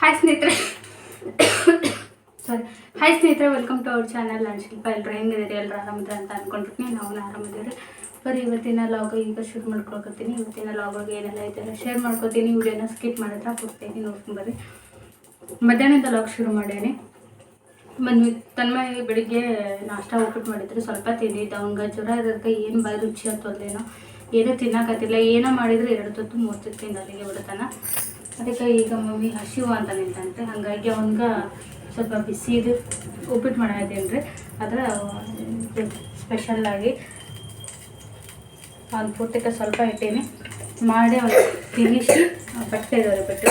Hi ಸ್ನೇಹಿತರೆ. Sorry hi ಸ್ನೇಹಿತರೆ. Welcome to our channel ನಾನು ಶಿಲ್ಪ ಎಲ್ಲರೂ ಹೆಂಗಿದ್ದೀರಿ? ಎಲ್ಲರೂ ಆರಾಮಿದ್ರೆ ಅಂತ ಅಂದ್ಕೊಂಡಿರ್ತೀನಿ ನಾವು ಆರಾಮಿದ್ದೀರಿ ಬರೀ ಇವತ್ತಿನ ಲಾಗ್ ಈಗ ಶುರು ಮಾಡ್ಕೊಳ್ಕೊತೀನಿ ಇವತ್ತಿನ ಲಾಗಾಗಿ ಏನೆಲ್ಲ ಇದೆಲ್ಲ ಶೇರ್ ಮಾಡ್ಕೊತೀನಿ. ವಿಡಿಯೋನ ಸ್ಕಿಪ್ ಮಾಡಿದ್ರೆ ಕೊಡ್ತೀನಿ ನೋಡ್ಕೊಂಬರ್ರಿ ಮಧ್ಯಾಹ್ನದ ಲಾಗ್ ಶುರು ಮಾಡೇನಿ. ಬಂದ್ವಿ ತನ್ಮಯ ಬೆಳಿಗ್ಗೆ ನಾಷ್ಟ ಉಪ್ಪಿಟ್ಟು ಮಾಡಿದ್ರು. ಸ್ವಲ್ಪ ತಿಂದಿದ್ದ ತವಂಗ ಜ್ವರ ಇರೋದಕ್ಕೆ ಏನು ಬಾಯಿ ರುಚಿ ಅಂತಲ್ಲೇನೋ ಏನೂ ತಿನ್ನಕತ್ತಿಲ್ಲ. ಏನೋ ಮಾಡಿದ್ರೆ ಎರಡು ಹೊತ್ತು ಮೂರು ತಿಂದು ಅಲ್ಲಿಗೆ ಬಿಡ್ತಾನ. ಅದಕ್ಕೆ ಈಗ ಮಮ್ಮಿ ಹಸಿವು ಅಂತ ನಿಂತಂತೆ. ಹಾಗಾಗಿ ಅವನ್ಗೆ ಸ್ವಲ್ಪ ಬಿಸಿದು ಉಪ್ಪಿಟ್ಟು ಮಾಡಿದ್ದೇನೆ ರೀ ಅದ್ರ ಸ್ಪೆಷಲ್ಲಾಗಿ ಒಂದು ಪುಟ್ಟಕ್ಕೆ ಸ್ವಲ್ಪ ಇಟ್ಟೀನಿ. ಮಾಡಿ ಅವ್ನು ತಿನ್ನಿಸಿ ಬಟ್ಟೆ ಇದಾವೆ ಬಟ್ಟೆ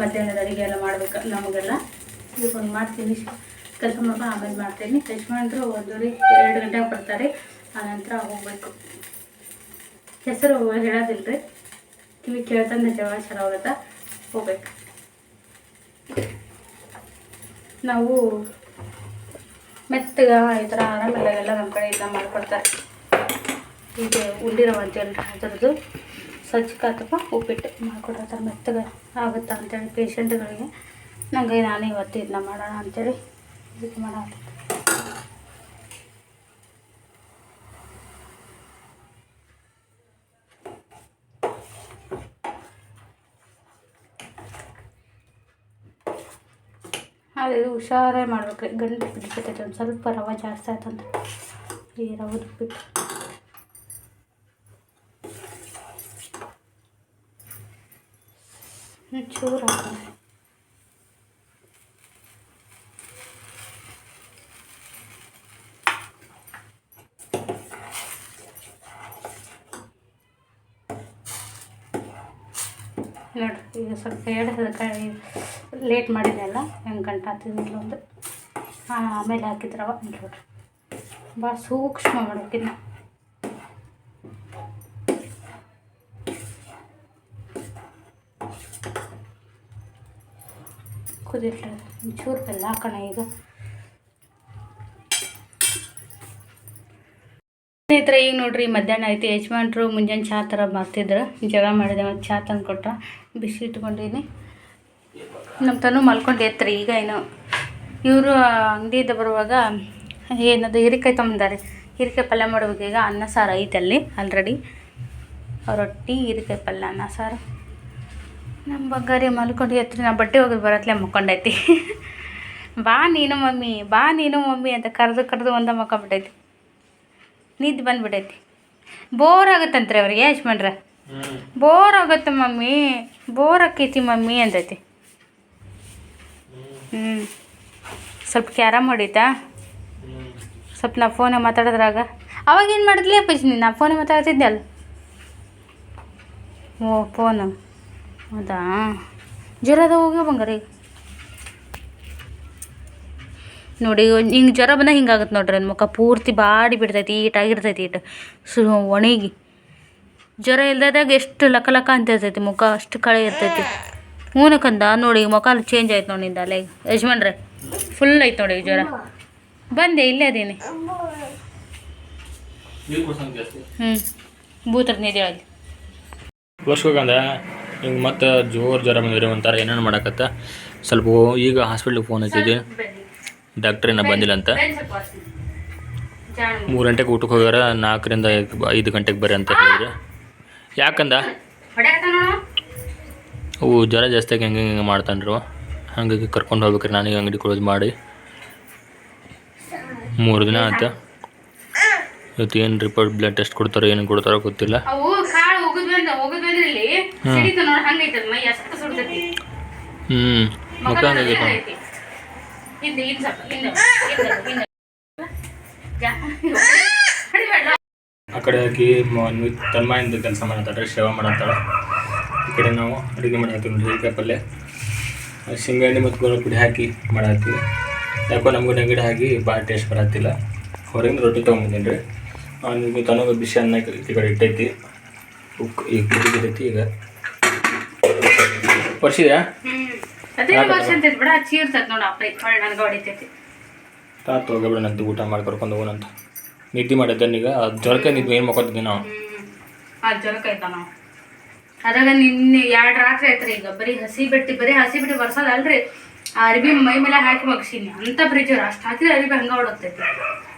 ಮಧ್ಯಾಹ್ನದ ಅಡುಗೆ ಎಲ್ಲ ಮಾಡ್ಬೇಕು ನಮಗೆಲ್ಲ. ಈಗ ಒಂದು ಮಾಡಿ ತಿನ್ನಿಸಿ. ಕೆಲಸ ಮಾಡ್ಕೊಂಡು ಆಮೇಲೆ ಮಾಡ್ತೀನಿ. ಮಾಡಿದ್ರು ಒಂದೂವರೆ ಎರಡು ಗಂಟೆಗೆ ಬರ್ತಾರೆ. ಆನಂತರ ಹೋಗ್ಬೇಕು. ಹೆಸರು ಹೇಳೋದಿಲ್ಲ ರೀ ಕಿವಿ ಕೇಳ್ತಾನೆ ಜಗಳ ಚೆನ್ನಾಗತ್ತ ಹೋಗ್ಬೇಕು. ನಾವು ಮೆತ್ತಗ ಈ ಥರ ಆರಾಮಿಲ್ಲಾಗೆಲ್ಲ ನಮ್ಮ ಕಡೆ ಇದನ್ನ ಮಾಡ್ಕೊಡ್ತಾರೆ. ಈಗ ಉಂಡಿರೋ ಅಂತೇಳಿ ಅದರದ್ದು ಸಜ್ಜಿಗೆ ಅಥವಾ ಉಪ್ಪಿಟ್ಟು ಮಾಡ್ಕೊಡ್ತಾರೆ ಮೆತ್ತಗ ಆಗುತ್ತಾ ಅಂತೇಳಿ ಪೇಷಂಟ್ಗಳಿಗೆ ನಂಗೆ ನಾನು ಇವತ್ತು ಇದನ್ನ ಮಾಡೋಣ ಅಂತೇಳಿ ಇದು ಮಾಡೋಣ ಅದು ಹುಷಾರೇ ಮಾಡ್ಬೇಕು. ಗಂಟು ಬಿಡ್ತೈತೆ ಒಂದು ಸ್ವಲ್ಪ ರವೆ ಜಾಸ್ತಿ ಆಯ್ತಂದ್ರೆ ಈ ರವೆ ಬಿಟ್ಟು ಚೂರು ಹಾಕೋಣ ನೋಡ್ರಿ ಈಗ ಸ್ವಲ್ಪ ಎರಡು ಲೇಟ್ ಮಾಡಿದ್ದೆಲ್ಲ ಹೆಂಗೆ ಗಂಟೆ ಒಂದು ಆಮೇಲೆ ಹಾಕಿದ್ರವ ನೋಡ್ರಿ. ಭಾಳ ಸೂಕ್ಷ್ಮ ಮಾಡೋಕ್ಕಿನ್ನ ಕುದಿಲ್ರಿ ಒಂಚೂರು ಬೆಲ್ಲ ಹಾಕೋಣ ಈಗ. ಸ್ನೇಹಿತರೆ, ಈಗ ನೋಡ್ರಿ, ಮಧ್ಯಾಹ್ನ ಐತಿ ಯಜಮಾನ್ರು ಮುಂಜಾನೆ ಚಹಾ ಥರ ಮಾಡ್ತಿದ್ರು. ಜಗ ಮಾಡಿದೆ, ಮತ್ತು ಚಹಾ ತಂದು ಕೊಟ್ರ ಬಿಸಿ ಇಟ್ಕೊಂಡೀನಿ ನಮ್ಮ ತನು ಮಲ್ಕೊಂಡು ಎತ್ತರಿ ಈಗ ಏನು. ಇವರು ಅಂಗಡಿಯಿಂದ ಬರುವಾಗ ಏನದು ಹೀರೆಕಾಯಿ ತೊಗೊಂಬಂದಾರೆ. ಹೀರೆಕಾಯಿ ಪಲ್ಯ ಮಾಡ್ಬೇಕು ಈಗ ಅನ್ನ ಸಾರು ಐತೆ ಅಲ್ಲಿ ಆಲ್ರೆಡಿ ರೊಟ್ಟಿ ಹೀರೆಕಾಯಿ ಪಲ್ಯ ಅನ್ನ ಸಾರು. ನಮ್ಮ ಬಗ್ಗಾರಿ ಮಲ್ಕೊಂಡು ಎತ್ತರಿ ನಾ ಬಟ್ಟೆ ಹೋಗಿ ಬರತ್ಲೆ ಮಕ್ಕೊಂಡೈತಿ. ಬಾ ನೀನು ಮಮ್ಮಿ ಬಾ ನೀನು ಮಮ್ಮಿ ಅಂತ ಕರೆದು ಕರೆದು ಒಂದ ಮಕ್ಕೊಂಬಿಟ್ಟೈತಿ ನಿದ್ದೆ ಬಂದ್ಬಿಟ್ಟೈತಿ. ಬೋರ್ ಆಗುತ್ತಂತ್ರಿ ಅವ್ರಿಗೆ ಯಜಮಾನ್ರ. ಬೋರ್ ಆಗುತ್ತೆ ಮಮ್ಮಿ ಬೋರ್ ಆಕೈತಿ ಮಮ್ಮಿ ಅಂದೈತಿ. ಹ್ಞೂ ಸ್ವಲ್ಪ ಕ್ಯಾರಮ್ ಹೊಡಿತಾ? ಸ್ವಲ್ಪ ನಾ ಫೋನ ಮಾತಾಡೋದ್ರಾಗ. ಅವಾಗ ಏನು ಮಾಡಿದ್ಲಿ ನೀನು? ನಾ ಫೋನೇ ಮಾತಾಡ್ತಿದ್ದೆ ಅಲ್ಲ? ಓ ಫೋನು ಹೌದಾ? ಜ್ವರದ ಹೋಗ್ಯ ಬಂಗಾರ ಈಗ? ನೋಡಿ, ಹಿಂಗೆ ಜ್ವರ ಬಂದಾಗ ಹಿಂಗಾಗುತ್ತೆ ನೋಡ್ರಿ ನನ್ನ ಮುಖ ಪೂರ್ತಿ ಬಾಡಿ ಬಿಡ್ತೈತಿ ಈಟಾಗಿರ್ತೈತಿ ಈಟ ಸು, ಒಣಗಿ. ಜ್ವರ ಇಲ್ದಾಗ ಎಷ್ಟು ಲಕ ಲಕ ಅಂತ ಇರ್ತೈತಿ ಮುಖ, ಅಷ್ಟು ಕಳೆ ಇರ್ತೈತಿ. ಹೂನಕ್ಕಂದ ನೋಡಿ ಈಗ ಮುಖ ಚೇಂಜ್ ಆಯ್ತು ನೋಡಿ ನಿಂದ ಅಲ್ಲೇ. ಯಜಮಾನ್ರೆ ಫುಲ್ ಐತೆ ನೋಡಿ ಈಗ ಜ್ವರ. ಬಂದೆ ಇಲ್ಲೇ ಅದೀನಿ. ಹ್ಞೂ ಬೂತ್ರ ನಿಧಿ ಅಲ್ಲಿ ತೋರ್ಸ್ಬೇಕಂದ್ರೆ ಹಿಂಗೆ ಮತ್ತೆ ಜೋರು ಜ್ವರ ಬಂದಿರಿ ಒಂಥರ ಏನೇನು ಮಾಡಕತ್ತ? ಸ್ವಲ್ಪ ಈಗ ಹಾಸ್ಪಿಟ್ಲಿಗೆ ಫೋನ್ ಹಚ್ಚಿದ್ವಿ. ಡಾಕ್ಟ್ರ್ ಏನ ಬಂದಿಲ್ಲ ಅಂತ. ಮೂರು ಗಂಟೆಗೆ ಊಟಕ್ಕೆ ಹೋಗ್ಯಾರ ನಾಲ್ಕರಿಂದ ಐದು ಗಂಟೆಗೆ ಬರ್ರಿ ಅಂತ ಹೇಳಿದ್ರು. ಯಾಕಂದ? ಅವು ಜ್ವರ ಜಾಸ್ತಿ ಆಗಿ ಹೆಂಗೆ ಹಿಂಗೆ ಮಾಡ್ತಾನ್ರು. ಹಂಗಾಗಿ ಕರ್ಕೊಂಡು ಹೋಗ್ಬೇಕ್ರಿ ನನಗೆ ಅಂಗಡಿ ಕ್ಲೋಸ್ ಮಾಡಿ. ಮೂರು ದಿನ ಆಯ್ತು? ಇವತ್ತು ಏನು ರಿಪೋರ್ಟ್ ಬ್ಲಡ್ ಟೆಸ್ಟ್ ಕೊಡ್ತಾರೋ ಏನು ಕೊಡ್ತಾರೋ ಗೊತ್ತಿಲ್ಲ. ಹ್ಞೂ ಮುಖ. ಆ ಕಡೆ ಹಾಕಿ ಮ- ತನ್ಮಾಯಿಂದ ಕೆಲಸ ಮಾಡತ್ತಾಳೆ ಸೇವಾ ಮಾಡತ್ತಾಳೆ. ಕಡೆ ನಾವು ಅಡುಗೆ ಮಾಡತ್ತೀವಿ ನೋಡಿ ಹೀಗೆ ಪಲ್ಯ. ಶೇಂಗಾ ಎಣ್ಣೆ ಮತ್ತು ಗೋಳ ಪುಡಿ ಹಾಕಿ ಮಾಡಾತೀವಿ ಯಾಕೋ ನಮಗೂ ನೆಗಡಿ ಹಾಕಿ ಭಾಳ ಟೇಸ್ಟ್ ಬರತ್ತಿಲ್ಲ. ಹೊರಗಿಂದ ರೊಟ್ಟಿ ತೊಗೊಂಬಂದೀನಿ ರೀ? ನಿಮಗೆ ತನಗ ಬಿಸಿ ಅನ್ನ ಈ ಕಡೆ ಇಟ್ಟೈತಿ. ಉಕ್ ಈಗ. ಕುದಿದೈತಿ ಈಗ ವರ್ಷಿದ್ಯಾ ತಾತು ಊಟ ಮಾಡಿ ಕರ್ಕೊಂಡು ಹೋಗೋಣಂತ. ನಿದ್ದೆ ಮಾಡಿದ್ದೆ ಈಗ ಜ್ವರಕ್ಕೆ ನಿದ್ದೆ ಏನು ಮಾಡ್ಕೊತಿದ್ದೀನಿ ನಾವು. ಆಯ್ತಾ ನಾವು? ಅದ್ರಾಗ ನಿನ್ನೆ ಎರಡು ರಾತ್ರಿ ಐತ್ರಿ ಈಗ ಬರೀ ಹಸಿ ಬಿಟ್ಟು ಬರೀ ಹಸಿ ಬಿಟ್ಟು ಬರ್ಸೋದ ಅಲ್ರಿ ಆ ಅರ್ಬಿ ಮೈ ಮೇಲೆ ಹಾಕಿ ಮಗ್ಸೀನಿ. ಅಂತ ಫ್ರಿಜ್ ಅಷ್ಟು ಹಾಕಿದ್ರೆ ಅರ್ಬಿ ಹಂಗ ಹೊಡತೈತಿ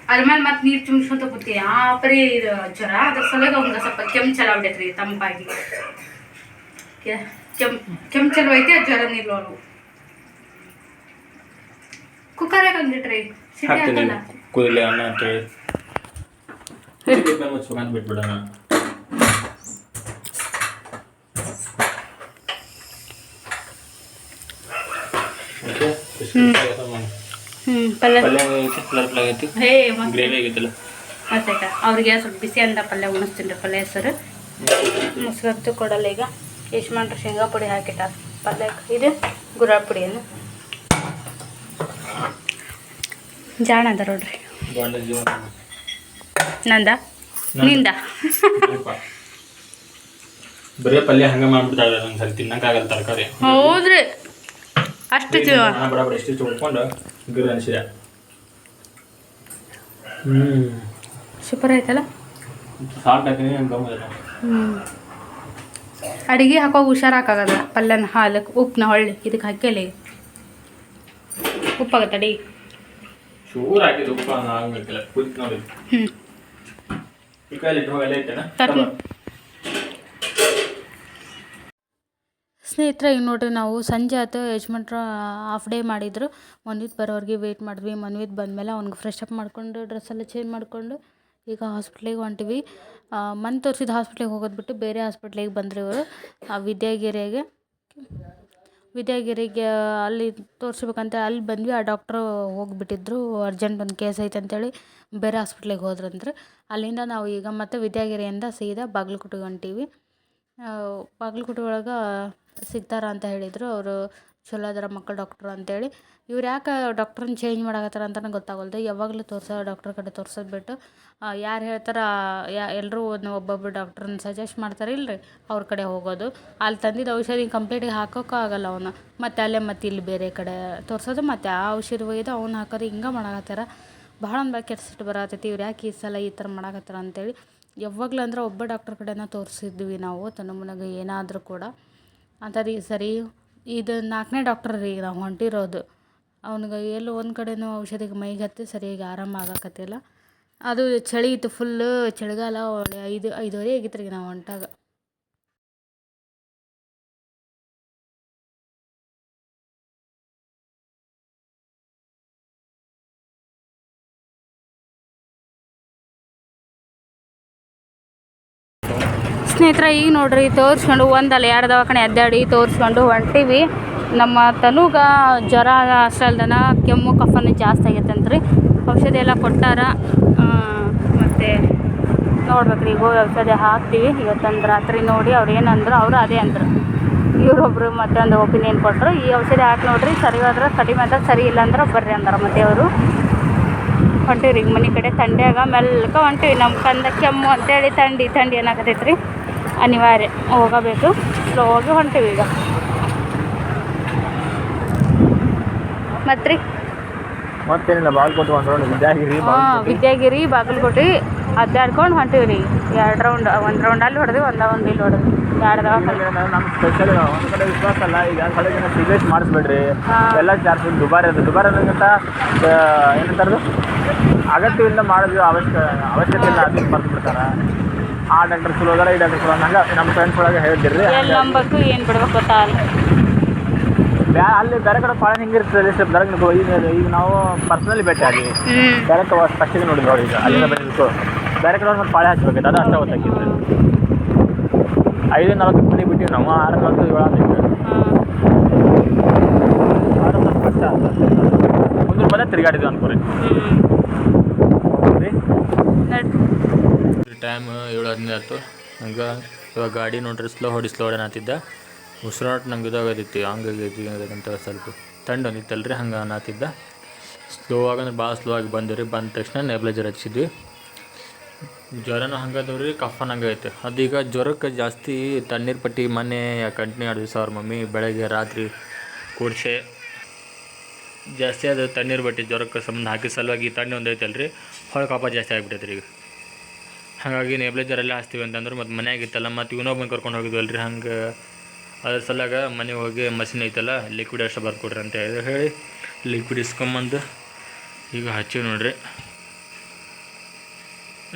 ಅದ್ರ ಮೇಲೆ ಮತ್ತೆ ನೀರು ಚುಮ್ಸ್ಕೊಂತ ಕೂತಿ ಆ ಪರಿ ಇದು ಜ್ವರ ಅದ್ರ ಸಲುವಾಗಿ ಅವಂಗ ಸ್ವಲ್ಪ ಕೆಮ್ಮು ಚಲ ಹೊಡೈತ್ರಿ ತಂಪಾಗಿ. ಕೆ- ಕೆಮ್ ಕೆಮ್ಮು ಚಲೋ ಐತಿ ಅದು ಜ್ವರ ನಿಲ್ಲೋರು ಕುಕ್ಕರ್ ಹಾಕಿಟ್ರಿ ಸಿಟಿ ಹಾಕಲ್ಲ. ಕುದಿಲೆ ಅನ್ನ ಅಂತ ಹೇಳಿ. ಬಿಟ್ಬಿಡೋಣ ಮತ್ತೆ ಎಷ್ಟು ಆಗೈತಮ್ಮ? ಹ್ಞೂ ಪಲ್ಯ ಪಲ್ಯ ಆಗೈತಿ ಪಲ್ಯ ಆಗೈತಿ ಹೇ ಮಸ್ತ್ ಗ್ರೇವಿ ಆಗೈತಿಲ್ಲ ಮತ್ತೆ. ಅವ್ರಿಗೆ ಸ್ವಲ್ಪ ಬಿಸಿ ಅಂದ ಪಲ್ಯ ಉಣಿಸ್ತೀನಿ ಪಲ್ಯ ಹೆಸರು. ಮೊಸರತ್ತು ಕೊಡಲ್ಲ ಈಗ. ಎಷ್ಟು ಮಾಡ್ರಿ ಶೇಂಗಾ ಪುಡಿ ಹಾಕಿಟ್ಟಾರ. ಪಲ್ಯ ಇದು ಗುರಾಳ ಪುಡಿಯನ್ನು ಜಾಣ ಅದ ನೋಡ್ರಿ. ನಂದ? ನಂದು. ಬರೀ ಪಲ್ಯ ಹಂಗೆ ಮಾಡ್ಬಿಡ್ತಾಳೆ ಒಂದ್ಸರಿ ತಿನ್ನಕ್ಕಾಗಲ್ಲ ತರಕಾರಿ. ಹೌದ್ರಿ. ಅಷ್ಟು ಎಷ್ಟು ಉಳ್ಕೊಂಡು ಅನಿಸಿದೆ. ಹ್ಮ್. ಸೂಪರ್ ಆಯ್ತಲ್ಲ? ಹ್ಞೂ ಅಡಿಗೆ ಹಾಕೋ ಹುಷಾರಾಕಾಗದ ಪಲ್ಯನ ಹಾಲಕ್ಕೆ ಉಪ್ಪನ್ನ ಹೊಳ್ಳಿ. ಇದಕ್ಕೆ ಹಾಕಿಲ್ಲ ಉಪ್ಪಾಗತ್ತೆ ಅಡಿಗೆ ನೋಡಿ. ಹ್ಞೂ ಈ ಕೈಲಿ ಇಟ್ಟು ಹೋಗಲ್ಲ ಇಟ್ಟೆನ ತರ್ತೀನಿ. ಸ್ನೇಹಿತರೆ ಈಗ ನೋಡ್ರಿ ನಾವು ಸಂಜೆ ಆಯ್ತು, ಯಜಮಾನ್ರು ಹಾಫ್ ಡೇ ಮಾಡಿದ್ರು. ಮನ್ವಿತ್ ಬರೋರಿಗೆ ವೆಯ್ಟ್ ಮಾಡಿದ್ವಿ. ಮನ್ವಿತ್ ಬಂದಮೇಲೆ ಅವ್ನಿಗೆ ಫ್ರೆಶ್ ಅಪ್ ಮಾಡ್ಕೊಂಡು ಡ್ರೆಸ್ ಎಲ್ಲ ಚೇಂಜ್ ಮಾಡಿಕೊಂಡು, ಈಗ ಹಾಸ್ಪಿಟ್ಲಿಗೆ ಹೊಂಟಿವಿ. ಮನೆ ತೋರಿಸಿದ ಹಾಸ್ಪಿಟ್ಲಿಗೆ ಹೋಗೋದು ಬಿಟ್ಟು ಬೇರೆ ಹಾಸ್ಪಿಟ್ಲಿಗೆ ಬಂದ್ರಿ ಇವರು. ಆ, ವಿದ್ಯಾಗಿರಿಗೆ ಅಲ್ಲಿ ತೋರಿಸ್ಬೇಕಂತ ಅಲ್ಲಿ ಬಂದ್ವಿ. ಆ ಡಾಕ್ಟ್ರು ಹೋಗಿಬಿಟ್ಟಿದ್ರು. ಅರ್ಜೆಂಟ್ ಒಂದು ಕೇಸ್ ಐತೆ ಅಂತೇಳಿ ಬೇರೆ ಹಾಸ್ಪಿಟ್ಲಿಗೆ ಹೋದ್ರಂದ್ರೆ ಅಲ್ಲಿಂದ ನಾವು ಈಗ ಮತ್ತೆ ವಿದ್ಯಾಗಿರಿಯಿಂದ ಸೀದಾ ಬಾಗಲಕೋಟೆಗೆ ಹೊಂಟೀವಿ. ಬಾಗಲಕೋಟೆ ಒಳಗೆ ಸಿಗ್ತಾರ ಅಂತ ಹೇಳಿದರು. ಅವರು ಚಲೋ ಅದರ ಮಕ್ಕಳು ಡಾಕ್ಟ್ರು ಅಂತೇಳಿ. ಇವ್ರು ಯಾಕೆ ಡಾಕ್ಟ್ರನ್ನ ಚೇಂಜ್ ಮಾಡಕತ್ತಾರ ಅಂತಲೇ ಗೊತ್ತಾಗಲ್ದು. ಯಾವಾಗಲೂ ತೋರಿಸೋ ಡಾಕ್ಟ್ರ್ ಕಡೆ ತೋರ್ಸೋದು ಬಿಟ್ಟು ಯಾರು ಹೇಳ್ತಾರ ಯಾ ಎಲ್ಲರೂ ಒಂದು ಒಬ್ಬೊಬ್ಬರು ಡಾಕ್ಟ್ರನ್ನ ಸಜೆಸ್ಟ್ ಮಾಡ್ತಾರೆ, ಇಲ್ರಿ, ಅವ್ರ ಕಡೆ ಹೋಗೋದು. ಅಲ್ಲಿ ತಂದಿದ್ದ ಔಷಧಿ ಕಂಪ್ಲೀಟಿಗೆ ಹಾಕೋಕ್ಕೂ ಆಗಲ್ಲ ಅವನ್ನ ಮತ್ತು ಅಲ್ಲೇ ಮತ್ತೆ ಇಲ್ಲಿ ಬೇರೆ ಕಡೆ ತೋರ್ಸೋದು, ಮತ್ತು ಆ ಔಷಧಿ ಒಯ್ದು ಅವ್ನು ಹಾಕೋದು, ಹಿಂಗೆ ಮಾಡಕತ್ತಾರ. ಭಾಳ ಒಂದು ಕೆಟ್ಟ ಸಿಟ್ಟು ಬರತೈತಿ ಇವ್ರು ಯಾಕೆ ಈ ಸಲ ಈ ಥರ ಮಾಡಕತ್ತಾರ ಅಂತೇಳಿ. ಯಾವಾಗಲೂ ಅಂದ್ರೆ ಒಬ್ಬ ಡಾಕ್ಟ್ರ್ ಕಡೆನ ತೋರಿಸಿದ್ವಿ ನಾವು, ತನ್ನ ಮನೆಗೆ ಏನಾದರೂ ಕೂಡ. ಅಂಥದ್ದು ರೀ, ಸರಿ. ಇದು ನಾಲ್ಕನೇ ಡಾಕ್ಟ್ರ್ ರೀ, ನಾವು ಹೊಂಟಿರೋದು. ಅವ್ನಿಗೆ ಎಲ್ಲೂ ಒಂದು ಕಡೆನೂ ಔಷಧಿಗೆ ಮೈಗೆ ಹತ್ತಿ ಸರಿಯಾಗಿ ಆರಾಮ ಆಗಕತ್ತಿಲ್ಲ. ಅದು ಚಳಿ ಇತ್ತು ಫುಲ್ಲು ಚಳಿಗಾಲ ಐದು, ಐದುವರೆ ಆಗಿತ್ತು ರೀ ನಾವು ಹೊಂಟಾಗ. ಸ್ನೇಹಿತರೆ, ಈಗ ನೋಡ್ರಿ, ತೋರಿಸ್ಕೊಂಡು ಒಂದಲ್ಲ, ಎರಡು ದವಾಖಾನೆ ಅದ್ದಾಡಿ ತೋರಿಸ್ಕೊಂಡು ಹೊಂಟಿವಿ. ನಮ್ಮ ತನುಗ ಜ್ವರ ಅಷ್ಟಲ್ದನ ಕೆಮ್ಮು, ಕಫನ ಜಾಸ್ತಿ ಆಗೈತಂತ್ರಿ. ಔಷಧಿ ಎಲ್ಲ ಕೊಟ್ಟಾರ. ಮತ್ತು ನೋಡ್ಬೇಕ್ರಿ, ಈಗ ಹೋಗಿ ಔಷಧಿ ಹಾಕ್ತೀವಿ ಇವತ್ತಂದ್ರೆ ರಾತ್ರಿ ನೋಡಿ ಅವ್ರು ಏನಂದ್ರು ಅವರು ಅದೇ ಅಂದರು. ಮತ್ತೆ ಒಂದು ಒಪಿನಿಯನ್ ಕೊಟ್ಟರು ಈ ಔಷಧಿ ಹಾಕಿ ನೋಡ್ರಿ, ಸರಿ ಹೋದ್ರೆ ಕಡಿಮೆ ಅಂದ್ರೆ ಸರಿ ಇಲ್ಲ ಅಂದ್ರೆ ಬರ್ರಿ ಅಂದ್ರೆ ಮತ್ತೆ ಅವರು. ಹೊಂಟೀವಿ ಈಗ ಮನೆ ಕಡೆ ಥಂಡ್ಯಾಗ ಮೆಲ್ಲಕ ಹೊಂಟೀವಿ ನಮ್ಮ ಕಂದ ಕೆಮ್ಮು ಅಂತೇಳಿ ತಂಡಿ ತಂಡಿ ಏನಾಗತೈತೆ ರೀ ಅನಿವಾರ್ಯ ಹೋಗಬೇಕು. ಸ್ಲೋ ಹೋಗಿ ಹೊಂಟೀವಿ ಈಗ. ಮತ್ರಿ? ಮತ್ತೇನಿಲ್ಲ ವಿದ್ಯಾಗಿರಿ ಹಾಂ ವಿದ್ಯಾಗಿರಿ ಬಾಗಲಕೋಟೆ ಅಡ್ಡಾಡ್ಕೊಂಡು ಹೊಂಟೀವಿ ರೀ. ಎರಡು ರೌಂಡ್ ಒಂದು ರೌಂಡ್ ಅಲ್ಲಿ ಹೊಡೆದ್ವಿ ಒಂದು ರೌಂಡ್ ಇಲ್ಲಿ ಹೊಡೆದು ಎರಡು ನಮ್ಮ ಸ್ಪೆಷಲ್ ಒಂದು ಕಡೆ ವಿಶ್ವಾಸ ಅಲ್ಲ ಈಗ ಕಡೆ ಜನ ಸೀರಿಯಸ್ ಮಾಡಿಸ್ಬೇಡ್ರಿ. ಎಲ್ಲ ಚಾರ್ಜ್ ದುಬಾರಿ ಅದು. ದುಬಾರಿ ಅನ್ನೋದಕ್ಕಿಂತ ಏನಂತಾರದು? ಅಗತ್ಯವಿಲ್ಲ ಮಾಡೋದು ಅವಶ್ಯ ಅವಶ್ಯಕತೆ ಇಲ್ಲ ಅದಕ್ಕೆ ಬರ್ದು ಬಿಡ್ತಾರೆ ಆ ಡಾಕ್ಟರ್ ಚಲೋ ಅದ ಈ ಡಾಕ್ಟರ್ ಚಲೋ ಹಂಗೆ ನಮ್ಮ ಫ್ರೆಂಡ್ಸ್ ಒಳಗೆ ಹೇಳ್ತಿರ್ರಿ ಎಲ್ಲಿ ನಂಬಬೇಕು ಏನು ಬಿಡ್ಬೇಕು ಗೊತ್ತಾಗಲ್ಲ ಬ್ಯಾ ಅಲ್ಲಿ ಬೇರೆ ಕಡೆ ಫಾಳನ್ ಹಿಂಗಿರ್ತದೆ ಸ್ವಲ್ಪ ಬೇರೆ ಕಡೆ ಈಗ ಈಗ ನಾವು ಪರ್ಸನಲಿ ಭೇಟಿ ಆಗಿ ಬೇರೆ ಕಡೆ ಫಸ್ಟಿಗೆ ನೋಡಿದ್ವಿ ನೋಡಿ ಈಗ. ಅಲ್ಲಿಂದ ಬಂದಿದ್ದು ಬೇರೆ ಕಡೆ ಒಂದು ಪಾಳೆ ಹಚ್ಬೇಕಿತ್ತು. ಅದು ಅಷ್ಟೇ ಗೊತ್ತಾಗಿತ್ತು ಐದು ನಾಲ್ಕು ಮನೆ ಬಿಟ್ಟಿವಿ ನಾವು. ಆರು ನಾಲ್ಕು ಏಳು ಅಂತ ಆರು ಸ್ವಲ್ಪ ಕಷ್ಟ ಒಂದು ಬಂದ ತಿರುಗಾಡಿದ್ವಿ ಅನ್ಕೋರಿ ನಡ್ ಟೈಮ್ ಏಳು ಹದಿನೈದು ಆಯ್ತು. ಹಂಗೆ ಇವಾಗ ಗಾಡಿ ನೋಡ್ರಿ ಸ್ಲೋ ಹೊಡಿ ಸ್ಲೋ ಹೊಡೆನಾತಿದ್ದ ಉಸಿರಾಟ ನಂಗೆ ಇದಾಗದಿತ್ತು. ಹಂಗಾಗೈತಿ ಅಂತ ಸ್ವಲ್ಪ ತಂಡ ರೀ ಹಂಗೆ ಅನ್ನತ್ತಿದ್ದ ಸ್ಲೋ ಆಗಂದ್ರೆ ಭಾಳ ಸ್ಲೋ ಆಗಿ ಬಂದ್ವಿ. ಬಂದ ತಕ್ಷಣ ನೆಬ್ಲೇಜರ್ ಹಚ್ಚಿದ್ವಿ. ಜ್ವರನೂ ಹಂಗದವ್ರಿ ಕಫನ್ ಹಂಗೈತೆ ಅದೀಗ ಜ್ವರಕ್ಕೆ ಜಾಸ್ತಿ ತಣ್ಣೀರು ಪಟ್ಟಿ, ಮೊನ್ನೆ ಕಂಟಿನ್ಯೂ ಆಡಿದ್ವಿ ಸರ್ ಮಮ್ಮಿ. ಬೆಳಗ್ಗೆ ರಾತ್ರಿ ಕೂಡ್ಸೆ ಜಾಸ್ತಿ ಅದು ತಣ್ಣೀರು ಬಟ್ಟೆ ಜ್ವರಕ್ಕೆ ಸಂಬಂಧ ಹಾಕಿ ಸಲುವಾಗಿ ತಣ್ಣಿ ಒಂದೈತೆ ಅಲ್ರಿ ಹೊಳ ಕಫ ಜಾಸ್ತಿ ಆಗಿಬಿಟ್ಟೈತೆ ರೀ ಈಗ. ಹಾಗಾಗಿ ನೇಬ್ಲೇಜರೆಲ್ಲ ಹಾಸ್ತೀವಿ ಅಂತಂದ್ರೆ ಮತ್ತು ಮನೆಯಾಗಿತ್ತಲ್ಲ ಮತ್ತು ಬಂದು ಕರ್ಕೊಂಡು ಹೋಗಿದ್ವಲ್ಲ ರೀ ಹಂಗೆ. ಅದ್ರ ಸಲಾಗ ಮನೆಗೆ ಹೋಗಿ ಮಷಿನ್ ಐತಲ್ಲ ಲಿಕ್ವಿಡ್ ಅಷ್ಟು ಬರ್ಕೊಡ್ರಿ ಅಂತ ಹೇಳಿ ಲಿಕ್ವಿಡ್ ಇಸ್ಕೊಂಬಂದು ಈಗ ಹಚ್ಚಿವಿ ನೋಡ್ರಿ.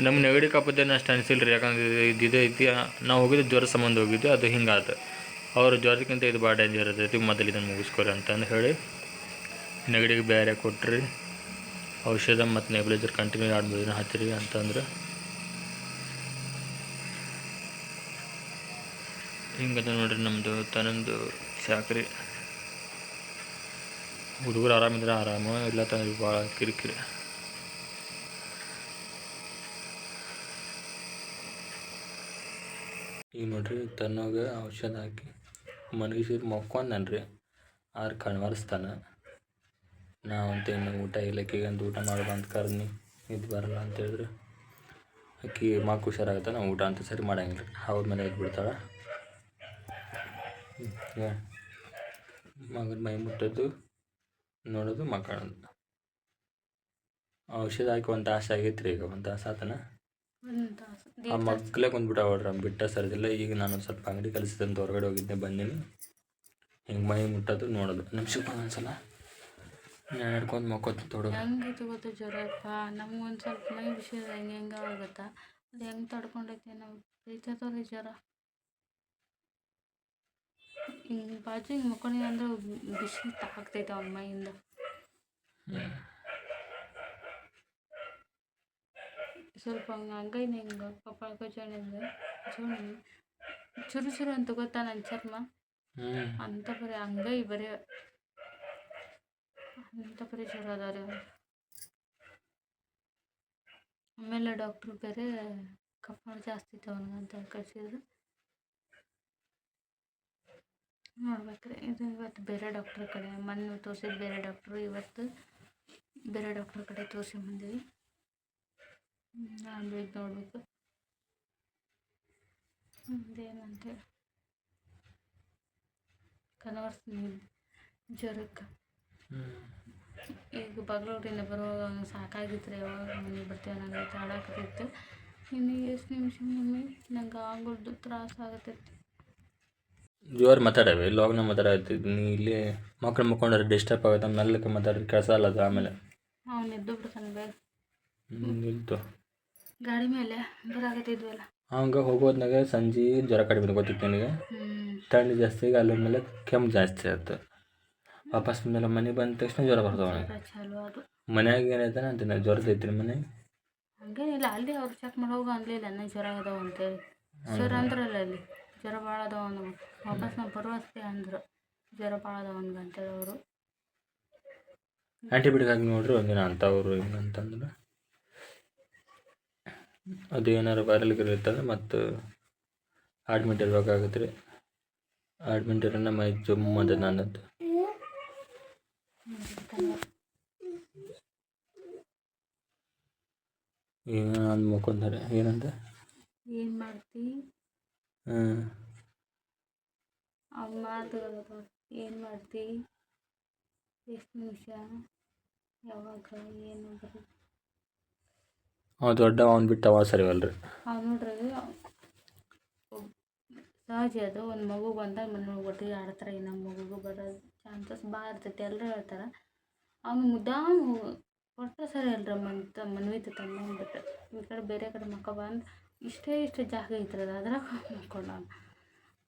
ನಮ್ಮ ನೆಗಡಿ ಕಪ್ಪದೇನು ಅಷ್ಟು ಅನಿಸಿಲ್ಲ ರೀ ಯಾಕಂದ್ರೆ ಇದು ಇದು ಐತಿ, ನಾವು ಹೋಗಿದ್ದು ಜ್ವರ ಸಂಬಂಧ ಹೋಗಿದ್ವಿ ಅದು ಹಿಂಗಾತು. ಅವ್ರ ಜ್ವರಕ್ಕಿಂತ ಇದು ಭಾಳ ಡೇಂಜರ್ ಇರ್ತೈತಿ ಮೊದಲು ಇದನ್ನು ಮುಗಿಸ್ಕೊರಿ ಅಂತಂದು ಹೇಳಿ ನೆಗಡಿಗೆ ಬೇರೆ ಕೊಟ್ಟ್ರಿ ಔಷಧ ಮತ್ತು ನೆಬ್ಲೇಜರ್ ಕಂಟಿನ್ಯೂ ಎರಡು ದಿನ ಹಚ್ಚಿರಿ ಅಂತಂದ್ರೆ. ಹಿಂಗದ ನೋಡ್ರಿ ನಮ್ಮದು ತನಂದು ಸಾಕ್ರಿ ಹುಡುಗರು ಆರಾಮಿದ್ರೆ ಆರಾಮ, ಇಲ್ಲ ತಂದ್ರೆ ಭಾಳ ಕಿರಿಕಿರಿ. ಈಗ ನೋಡ್ರಿ ತನ್ನಾಗ ಔಷಧ ಹಾಕಿ ಮನಗಿಸಿ ಮಕ್ಕೊಂದನ್ರಿ ಆರು ಕಣ್ವರ್ಸ್ತಾನೆ. ನಾವಂತ ಇನ್ನು ಊಟ ಇಲ್ಲಕ್ಕಿಗೆ ಅಂತ ಊಟ ಅಂತ ಕರ್ನಿ ಇದು ಬರಲ್ಲ ಅಂತ ಹೇಳಿದ್ರೆ. ಆಕೆ ಮಕ್ಕ ಹುಷಾರಾಗುತ್ತೆ, ನಾವು ಊಟ ಅಂತ ಸರಿ ಮಾಡಂಗಿಲ್ಲ ಅವ್ರ ಮೇಲೆ ಎದ್ದು ಬಿಡ್ತಾಳೆ. ಮಗನ ಮೈ ಮುಟ್ಟೋದು ನೋಡೋದು ಮಕ್ಕಳದ್ದು ಔಷಧ ಹಾಕಿ ಒಂದು ತಾಸು ಆಗೈತೆ ರೀ ಈಗ ಒಂದು ತಾಸು ಆತನ? ಆ ಮಕ್ಕಳೇ ಕುಂದ್ಬಿಟ್ಟ ಹೊಡ್ರ ಬಿಟ್ಟ ಸರಿದಿಲ್ಲ ಈಗ ನಾನು ಒಂದ್ ಸ್ವಲ್ಪ ಅಂಗಡಿ ಕಲಿಸಿದಂತ ಹೊರಗಡೆ ಹೋಗಿದ್ದೆ ಬಂದೀನಿ. ಹಿಂಗೆ ಮೈ ಮುಟ್ಟೋದು ನೋಡೋದು. ನಿಮಿಷಕ್ಕೆ ಒಂದೊಂದ್ಸಲ ನಡ್ಕೊಂಡು ಮಕ್ಕೋತ ತೊಡೋದು ಹೆಂಗೈತೆ ಗೊತ್ತಾ ಜ್ವರಪ್ಪ? ನಮ್ಗೆ ಒಂದು ಸ್ವಲ್ಪ ಮೈ ಬಿಸಿ ಹೆಂಗೆ ಹೆಂಗೆ ಆಗುತ್ತಾ ಅದು ಹೆಂಗೆ ತಡ್ಕೊಂಡೈತೆ ನಾವು ರೀ ಜ್ವರ. ಹಿಂಗೆ ಬಾಜು ಹಿಂಗೆ ಮಕ್ಕೊಂಡಿ ಅಂದ್ರೆ ಬಿಸಿ ತಾಗ್ತೈತೆ ಅವ್ನ ಮೈಯಿಂದ. ಸ್ವಲ್ಪ ಹಂಗೆ ಅಂಗೈನ ಹಿಂಗೆ ಕಪಾಳಕ ಜೋಣಿಂದ ಜೋಣಿ ಚುರು ಚುರು ಅಂತ ಗೊತ್ತಾ ನನ್ನ ಚರ್ಮ? ಅಂತ ಬರೀ ಅಂಗೈ ಬರೀ ಅಂತ ಬರೀ ಚುರು ಅದಾರೆ ಆಮೇಲೆ ಡಾಕ್ಟ್ರು ಬೇರೆ ಕಪಾಳ ಜಾಸ್ತಿ ಇತ್ತು ಅವನಿಗೆ ಅಂತ ಕಳಿಸಿದ್ರು. ನೋಡ್ಬೇಕ್ರಿ. ಇದು ಇವತ್ತು ಬೇರೆ ಡಾಕ್ಟ್ರ್ ಕಡೆ, ಮೊನ್ನೆ ತೋರಿಸಿದ ಬೇರೆ ಡಾಕ್ಟ್ರು, ಇವತ್ತು ಬೇರೆ ಡಾಕ್ಟ್ರ್ ಕಡೆ ತೋರಿಸಿ ಬಂದೀವಿ. ನಾನು ಇದು ನೋಡ್ಬೇಕು. ಅದೇನಂತೇಳಿ ಕನವರ್ಸ್ ಜ್ವರಕ್ಕೆ ಈಗ ಬಗ್ಲೂರಿಂದ ಬರುವಾಗ ಸಾಕಾಗಿತ್ತು ರೀ ಯಾವಾಗ ಮನೆಗೆ ಬರ್ತೀವಿ ನನಗೆ ಆಡಾಕತ್ತಿತ್ತು. ಇನ್ನು ಎಷ್ಟು ನಿಮಿಷ ಮಮ್ಮಿ ನಂಗೆ ಆಗೋದು ತ್ರಾಸ ಆಗತ್ತೈತಿ ಜೋರು ಮಾತಾಡವೆ ಲಾಗ್ನ ಮಾತಾಡತ್ತಿದ್ದು ನೀ ಇಲ್ಲಿ ಮಕ್ಳು ಮಕ್ಕೊಂಡ್ರೆ ಡಿಸ್ಟರ್ಬ್ ಆಗುತ್ತೆ ಮೆಲ್ಲಕ್ಕೆ ಮಾತಾಡ್ರಿ ಕೆಲಸ ಅಲ್ಲ ಅದು ಆಮೇಲೆ. ಅವ್ನು ಎದ್ದು ಬಿಡ್ತಾನೆ ಬೇಗ. ನಿಂತು ಗಾಡಿ ಮೇಲೆ ಬರಾಕತ್ತಿದ್ವಲ್ಲ ಅವಂಗ ಹೋಗೋದ್ನಾಗ ಸಂಜೆ ಜ್ವರ ಕಡಿಮೆ ಗೊತ್ತಿತ್ತು ನನಗೆ? ಥಂಡಿ ಜಾಸ್ತಿ ಆಗಿ ಅದ್ರ ಮೇಲೆ ಕೆಮ್ಮು ಜಾಸ್ತಿ ಆಯ್ತು. ವಾಪಸ್ ಮೇಲೆ ಮನೆಗೆ ಬಂದ ತಕ್ಷಣ ಜ್ವರ ಬರ್ತಾವ ಚಾಲು ಅದು. ಮನ್ಯಾಗ ಏನೈತೆ ಅಂತೀನಿ ಜ್ವರದ ಐತ್ರಿ ಮನೆ ಹಂಗೇನಿಲ್ಲ ಅಲ್ಲಿ ಅವ್ರು ಚೆಕ್ ಮಾಡೋವಾಗ ಅನ್ಲಿಲ್ಲ ನನ್ನ ಜ್ವರ ಅದಾವ ಅಂತೇಳಿ ಸರ್ ಅಂದ್ರಲ್ಲ ಅಲ್ಲಿ. ಜ್ವರ ಭಾಳ ಅದಾವ ಅಂದ್ರು ವಾಪಸ್ ನಾವು ಬರುವಷ್ಟೇ ಅಂದರು. ಜ್ವರ ಭಾಳ ಅದಾವ ಅವ್ನಿಗೆ ಅಂತೇಳಿ ಅವರು ಆ್ಯಂಟಿಬಯೋಟಿಕ್ ಹಾಕಿ ನೋಡ್ರಿ ಒಂದಿನ ಅಂಥವ್ರು ಹಿಂಗಂತಂದ್ರೆ. ಅದು ಏನಾರು ವೈರಲ್ ಇರುತ್ತಂದ್ರೆ ಮತ್ತು ಅಡ್ಮಿಟ್ ಇರ್ಬೇಕಾಗತ್ತೆ ರೀ. ಅಡ್ಮಿಟ್ ಇರೋಣ ಮೈ ಜುಮ್ ಅದ ನನ್ನದು. ಏನು ನಾನು ಮುಖಂದರೆ ಏನಂತ ಏನು ಮಾಡ್ತಿ? ಅವ್ನ ಮಾತುಗಳು ಏನು ಮಾಡ್ತಿ? ಎಷ್ಟು ನಿಮಿಷ? ಯಾವಾಗ? ಏನು ಅವ ದೊಡ್ಡ ಅವ್ನು ಬಿಟ್ಟು ಅವ ಸರಿವಲ್ರಿ ಅವ್ನು ನೋಡ್ರಿ ಸಹಜ ಅದು. ಒಂದು ಮಗು ಬಂದಾಗ ಮನೆ ಒಟ್ಟಿಗೆ ಆಡ್ತಾರೆ ನಮ್ಮ ಮಗುಗೂ ಬರೋ ಚಾನ್ಸಸ್ ಭಾಳ ಇರ್ತೈತಿ. ಎಲ್ಲರೂ ಹೇಳ್ತಾರೆ. ಅವ್ನು ಮುದ್ದಾಮ್ ಕೊಟ್ಟ ಸರಿ ಅಲ್ರಿ ಮನ್ವಿ ಮನ್ವಿತ ತಮ್ಮ ಬಿಟ್ಟು ಈ ಕಡೆ ಬೇರೆ ಕಡೆ ಮಕ್ಕ ಬಂದು ಇಷ್ಟೇ ಇಷ್ಟು ಜಾಗ ಐತ್ರದ ಅದ್ರಾಗ ಮಕ್ಕೊಂಡ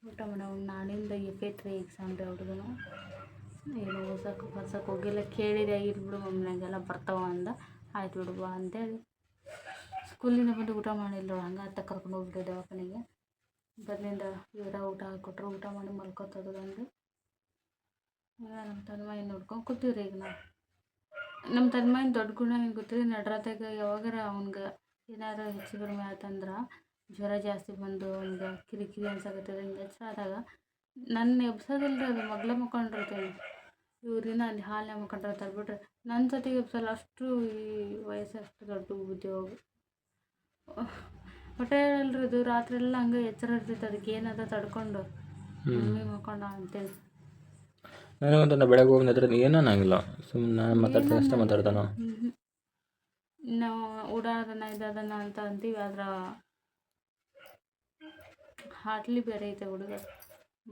ಊಟ ಮಾಡೋ ನಾಳಿಂದ ಎಫ್ ಐತ್ರಿ ಎಕ್ಸಾಮ್ ರೀ ಅವ್ರಿಗೂ ಏನು ಓದಕ್ಕೆ ಬರ್ಸಕ್ಕೆ ಹೋಗಿಲ್ಲ, ಕೇಳಿದೆ ಬಿಡು ಮಮ್ಮಿನಾಗೆಲ್ಲ ಬರ್ತಾವ ಅಂದ. ಆಯ್ತು ಬಿಡು ಬಾ ಅಂತೇಳಿ. ಸ್ಕೂಲಿಂದ ಬಂದು ಊಟ ಮಾಡಿಲ್ಲ ಹಂಗೆ ಅತ್ತ ಕರ್ಕೊಂಡು ಹೋಗ್ಬಿಟ್ಟೆ ದವಾಖಾನೆಗೆ. ಬಂದಿಂದ ಇವರ ಊಟ ಕೊಟ್ಟರು ಊಟ ಮಾಡಿ ಮಲ್ಕೋತದ ಅಂದು ನಮ್ಮ ತನ್ಮಾಯಿ ನೋಡ್ಕೊಂಡು ಕೂತೀವ್ರಿ ಈಗ ನಾವು. ನಮ್ಮ ತನ್ಮಾಯಿನ ದೊಡ್ಡ ಗುಣ ಏನು ಗೊತ್ತ್ರಿ? ನಡ್ರತಾಗ ಯಾವಾಗಾರ ಅವ್ನ್ಗೆ ಏನಾರ ಹೆಚ್ಚು ಕಡಿಮೆ ಆಯ್ತಂದ್ರೆ ಜ್ವರ ಜಾಸ್ತಿ ಬಂದು ಒಂದು ಕಿರಿಕಿರಿ ಅನ್ಸಕತ್ತದ ಹಿಂಗೆ ಹೆಚ್ಚಾದಾಗ ಆದಾಗ ನನ್ನ ರೀ ಅದು ಮಗ್ಲ ಮಕ್ಕೊಂಡಿರ್ತೀನಿ ಇವ್ರಿನ ಅಲ್ಲಿ ಹಾಲನ್ನ ಮಕ್ಕೊಂಡಿರ್ತಾರೆ ಬಿಟ್ರೆ ನನ್ನ ಜೊತೆಗೆ ಎಬ್ಸಲ್ಲ ಅಷ್ಟು ಈ ವಯಸ್ಸು ಅಷ್ಟು ದೊಡ್ಡ ಉದ್ಯೋಗ ಹೊಟ್ಟೆ ಅಲ್ರಿ ಇದು ರಾತ್ರಿ ಎಲ್ಲ ಹಂಗೆ ಎಚ್ಚರ ಇರ್ತೈತೆ ಅದಕ್ಕೆ ಏನದ ತಡ್ಕೊಂಡು ಮಮ್ಮಿ ಮಕ್ಕೊಂಡ ಅಂತೇಳಿ. ನನಗಂತ ಬೆಳಗ್ಗೆ ಹೋಗಿ ನಿದ್ರೆ ಏನೂ ಅನ್ನಂಗಿಲ್ಲ ಸುಮ್ಮನೆ ಮಾತಾಡ್ತಾನೆ ಅಷ್ಟೇ ಮಾತಾಡ್ತಾನೆ. ನಾವು ಓಡಾಡೋದನ್ನ ಇದಾದನ ಅಂತ ಅಂತೀವಿ, ಆದ್ರೆ ಹಾಟ್ಲಿ ಬೇರೆ ಐತೆ ಹುಡುಗ.